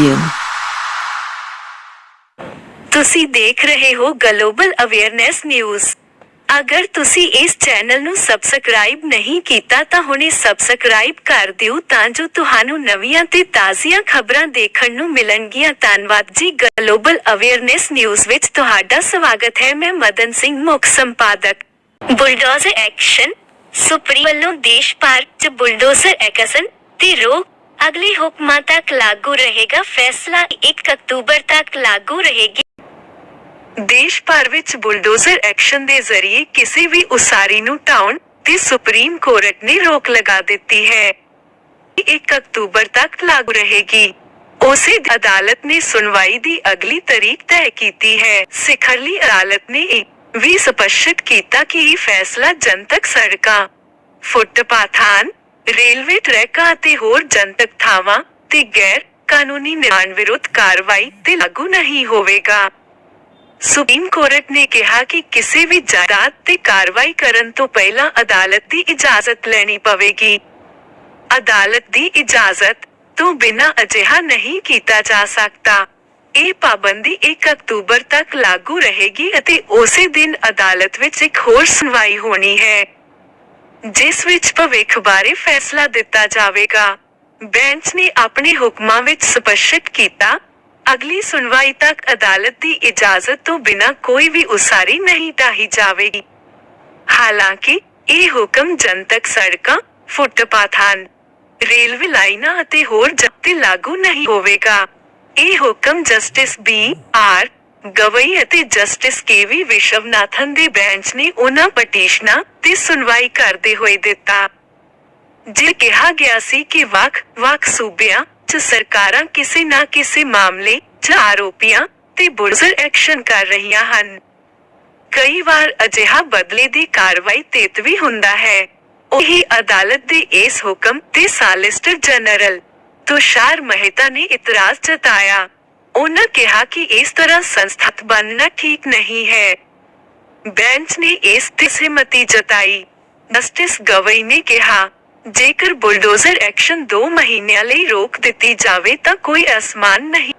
Radio. ਤੁਸੀਂ ਦੇਖ ਰਹੇ ਹੋ ਗਲੋਬਲ ਅਵੇਅਰਨੈਸ ਨਿਊਜ਼ ਅਗਰ ਤੁਸੀਂ ਇਸ ਚੈਨਲ ਨੂੰ ਸਬਸਕ੍ਰਾਈਬ ਨਹੀਂ ਕੀਤਾ, ਤਾਂ ਹੁਣੇ ਸਬਸਕ੍ਰਾਈਬ ਕਰ ਦਿਓ ਤਾਂ ਜੋ ਤੁਹਾਨੂੰ ਨਵੀਆਂ ਤੇ ਤਾਜ਼ੀਆਂ ਖਬਰਾਂ ਦੇਖਣ ਨੂੰ ਮਿਲਣਗੀਆਂ। ਧੰਨਵਾਦ ਜੀ। ਗਲੋਬਲ ਅਵੇਅਰਨੈਸ ਨਿਊਜ਼ ਵਿੱਚ ਤੁਹਾਡਾ ਸਵਾਗਤ ਹੈ। ਮੈਂ ਮਦਨ ਸਿੰਘ ਮੁੱਖ ਸੰਪਾਦਕ। ਬੁਲਡੋਜ਼ਰ ਐਕਸ਼ਨ ਸੁਪਰੀ ਵੱਲੋਂ ਦੇਸ਼ ਭਰ 'ਚ ਬੁਲਡੋਜ਼ਰ ਐਕਸ਼ਨ ਤੇ ਰੋਕ ਅਗਲੇ ਹੁਕਮਾਂ ਤੱਕ ਲਾਗੂ ਰਹੇਗਾ ਫੈਸਲਾ 1 ਅਕਤੂਬਰ ਤੱਕ ਲਾਗੂ ਰਹੇਗੀ ਦੇਸ਼ ਭਰ ਵਿੱਚ ਬੁਲਡੋਜ਼ਰ ਐਕਸ਼ਨ ਦੇ ਜ਼ਰੀਏ ਕਿਸੇ ਵੀ ਉਸਾਰੀ ਨੂੰ ਢਾਉਣ ਤੇ ਸੁਪਰੀਮ ਕੋਰਟ ਨੇ ਰੋਕ ਲਗਾ ਦਿੱਤੀ ਹੈ 1 ਅਕਤੂਬਰ ਤੱਕ ਲਾਗੂ ਰਹੇਗੀ ਉਸੇ ਅਦਾਲਤ ਨੇ ਸੁਣਵਾਈ ਦੀ ਅਗਲੀ ਤਾਰੀਖ ਤੈਅ ਕੀਤੀ ਹੈ ਸਿਖਰਲੀ ਅਦਾਲਤ ਨੇ ਇਹ ਵੀ ਸਪਸ਼ਟ ਕੀਤਾ ਕਿ ਇਹ ਫੈਸਲਾ ਜਨਤਕ ਸੜਕਾਂ ਫੁੱਟਪਾਥਾਂ ਰੇਲਵੇ ਟਰੈਕਾਂ ਅਤੇ ਹੋਰ ਜਨਤਕ ਥਾਵਾਂ ਤੇ ਗੈਰ ਕਾਨੂੰਨੀ ਨਿਰਮਾਣ ਵਿਰੁੱਧ ਕਾਰਵਾਈ ਤੇ ਲਾਗੂ ਨਹੀਂ ਹੋਵੇਗਾ। ਸੁਪਰੀਮ ਕੋਰਟ ਨੇ ਕਿਹਾ ਕਿ ਕਿਸੇ ਵੀ ਜਾਇਦਾਦ ਤੇ ਕਾਰਵਾਈ ਕਰਨ ਤੋਂ ਪਹਿਲਾਂ ਅਦਾਲਤ ਦੀ ਇਜਾਜ਼ਤ ਲੈਣੀ ਪਵੇਗੀ। ਅਦਾਲਤ ਦੀ ਇਜਾਜ਼ਤ ਤੋਂ ਬਿਨਾਂ ਅਜਿਹਾ ਨਹੀਂ ਕੀਤਾ ਜਾ ਸਕਦਾ। ਇਹ ਪਾਬੰਦੀ 1 ਅਕਤੂਬਰ ਤੱਕ ਲਾਗੂ ਰਹੇਗੀ ਅਤੇ ਉਸੇ ਦਿਨ ਅਦਾਲਤ ਵਿੱਚ ਇੱਕ ਹੋਰ ਸੁਣਵਾਈ ਹੋਣੀ ਹੈ। ਜਿਸ ਵਿੱਚ ਭਵਿੱਖ ਬਾਰੇ ਫੈਸਲਾ ਦਿੱਤਾ ਜਾਵੇਗਾ। ਬੈਂਚ ਨੇ ਆਪਣੇ ਹੁਕਮਾਂ ਵਿੱਚ ਸਪਸ਼ਟ ਕੀਤਾ, ਅਗਲੀ ਸੁਣਵਾਈ ਤੱਕ ਅਦਾਲਤ ਦੀ ਇਜਾਜ਼ਤ ਤੋਂ ਬਿਨਾਂ ਕੋਈ ਵੀ ਉਸਾਰੀ ਨਹੀਂ ਢਾਹੀ ਜਾਵੇਗੀ। ਹਾਲਾਂਕਿ, ਇਹ ਹੁਕਮ ਜਨਤਕ ਸੜਕਾਂ, ਫੁੱਟਪਾਥਾਂ ਰੇਲਵੇ ਲਾਈਨਾਂ ਅਤੇ ਹੋਰ ਜਗਤੇ ਲਾਗੂ ਨਹੀਂ ਹੋਵੇਗਾ। ਇਹ ਹੁਕਮ ਜਸਟਿਸ ਬੀ ਆਰ ਗਵਈ ਅਤੇ ਜਸਟਿਸ ਕੇ ਵੀ ਵਿਸ਼ਵਨਾਥਨ ਦੇ ਬੈਂਚ ਨੇ ਉਹਨਾਂ ਪਟੀਸ਼ਨਾਂ ਤੇ ਸੁਣਵਾਈ ਕਰਦੇ ਹੋਏ ਦਿੱਤਾ। ਜੇ ਕਿਹਾ ਗਿਆ ਸੀ ਕਿ ਵੱਖ-ਵੱਖ ਸੂਬਿਆਂ 'ਚ ਸਰਕਾਰਾਂ ਕਿਸੇ ਨਾ ਕਿਸੇ ਮਾਮਲੇ 'ਚ ਆਰੋਪੀਆਂ ਤੇ ਬੁਲਡੋਜ਼ਰ ਐਕਸ਼ਨ ਕਰ ਰਹੀਆਂ ਹਨ। ਕਈ ਵਾਰ ਅਜਿਹਾ ਬਦਲੇ ਦੀ ਕਾਰਵਾਈ ਤੇਤ ਵੀ ਹੁੰਦਾ ਹੈ। ਉਹੀ ਅਦਾਲਤ ਦੇ ਇਸ ਹੁਕਮ ਤੇ ਸਾਲਿਸਟਰ ਜਨਰਲ ਤੁਸ਼ਾਰ ਮਹਿਤਾ ਨੇ ਇਤਰਾਜ਼ ਜਤਾਇਆ। ਉਹਨਾਂ ਕਿਹਾ ਕਿ ਇਸ ਤਰ੍ਹਾਂ ਸੰਸਥਾਤ ਬਣਨਾ ਠੀਕ ਨਹੀਂ ਹੈ ਬੈਂਚ ਨੇ ਇਸ ਤੇ ਸਹਿਮਤੀ ਜਤਾਈ ਜਸਟਿਸ ਗਵਈ ਨੇ ਕਿਹਾ ਜੇਕਰ ਬੁਲਡੋਜ਼ਰ ਐਕਸ਼ਨ 2 ਮਹੀਨਿਆਂ ਲਈ ਰੋਕ ਦਿੱਤੀ ਜਾਵੇ ਤਾਂ ਕੋਈ ਅਸਮਾਨ ਨਹੀਂ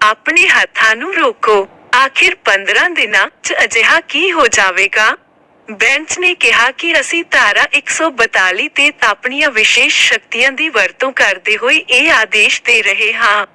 ਆਪਣੇ ਹੱਥਾਂ ਨੂੰ ਰੋਕੋ ਆਖਿਰ 15 ਦਿਨਾਂ 'ਚ ਅਜਿਹਾ ਕੀ ਹੋ ਜਾਵੇਗਾ ਬੈਂਚ ਨੇ ਕਿਹਾ ਕਿ ਅਸੀਂ ਧਾਰਾ 142 ਤੇ ਆਪਣੀਆਂ ਵਿਸ਼ੇਸ਼ ਸ਼ਕਤੀਆਂ ਦੀ ਵਰਤੋਂ ਕਰਦੇ ਹੋਏ ਇਹ ਆਦੇਸ਼ ਦੇ ਰਹੇ ਹਾਂ